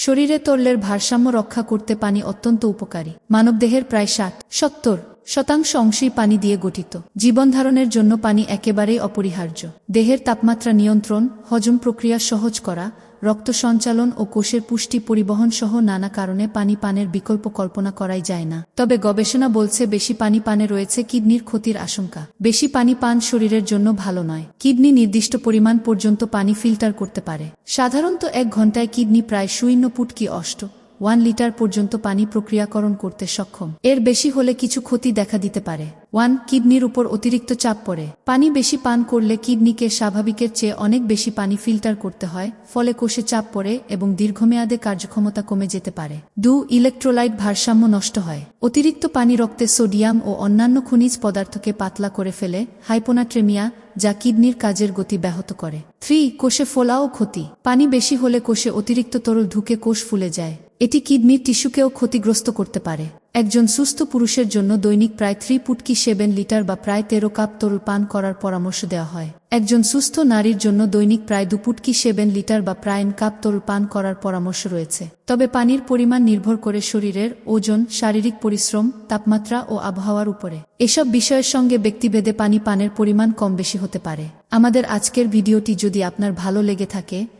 শরীরে তরলের ভারসাম্য রক্ষা করতে পানি অত্যন্ত উপকারী। মানবদেহের প্রায় ষাট সত্তর শতাংশ অংশই পানি দিয়ে গঠিত। জীবনধারণের জন্য পানি একেবারেই অপরিহার্য। দেহের তাপমাত্রা নিয়ন্ত্রণ, হজম প্রক্রিয়া সহজ করা, রক্ত সঞ্চালন ও কোষের পুষ্টি পরিবহন সহ নানা কারণে পানি পানের বিকল্প কল্পনা করাই যায় না। তবে গবেষণা বলছে বেশি পানি পানে রয়েছে কিডনির ক্ষতির আশঙ্কা। বেশি পানি পান শরীরের জন্য ভালো নয়। কিডনি নির্দিষ্ট পরিমাণ পর্যন্ত পানি ফিল্টার করতে পারে। সাধারণত এক ঘন্টায় কিডনি প্রায় শূন্য পুটকি অষ্ট। ওয়ান লিটার পর্যন্ত পানি প্রক্রিয়াকরণ করতে সক্ষম। এর বেশি হলে কিছু ক্ষতি দেখা দিতে পারে। ওয়ান, কিডনির উপর অতিরিক্ত চাপ পড়ে। পানি বেশি পান করলে কিডনিকে স্বাভাবিকের চেয়ে অনেক বেশি পানি ফিল্টার করতে হয়, ফলে কোষে চাপ পড়ে এবং দীর্ঘমেয়াদে কার্যক্ষমতা কমে যেতে পারে। দু, ইলেকট্রোলাইট ভারসাম্য নষ্ট হয়। অতিরিক্ত পানি রক্তে সোডিয়াম ও অন্যান্য খনিজ পদার্থকে পাতলা করে ফেলে হাইপোনাট্রেমিয়া, যা কিডনির কাজের গতি ব্যাহত করে। থ্রি, কোষে ফোলা ও ক্ষতি। পানি বেশি হলে কোষে অতিরিক্ত তরল ঢুকে কোষ ফুলে যায়। এটি কিডনির টিস্যুকেও ক্ষতিগ্রস্ত করতে পারে। একজন সুস্থ পুরুষের জন্য দৈনিক প্রায় থ্রি পুটকি সেভেন লিটার বা প্রায় তেরো কাপ তরল পান করার পরামর্শ দেওয়া হয়। একজন সুস্থ নারীর জন্য দৈনিক প্রায় দু পুটকি সেভেন লিটার বা প্রায় কাপ তরল পান করার পরামর্শ রয়েছে। তবে পানির পরিমাণ নির্ভর করে শরীরের ওজন, শারীরিক পরিশ্রম, তাপমাত্রা ও আবহাওয়ার উপরে। এসব বিষয়ের সঙ্গে ব্যক্তিভেদে পানি পানের পরিমাণ কম বেশি হতে পারে। আমাদের আজকের ভিডিওটি যদি আপনার ভালো লেগে থাকে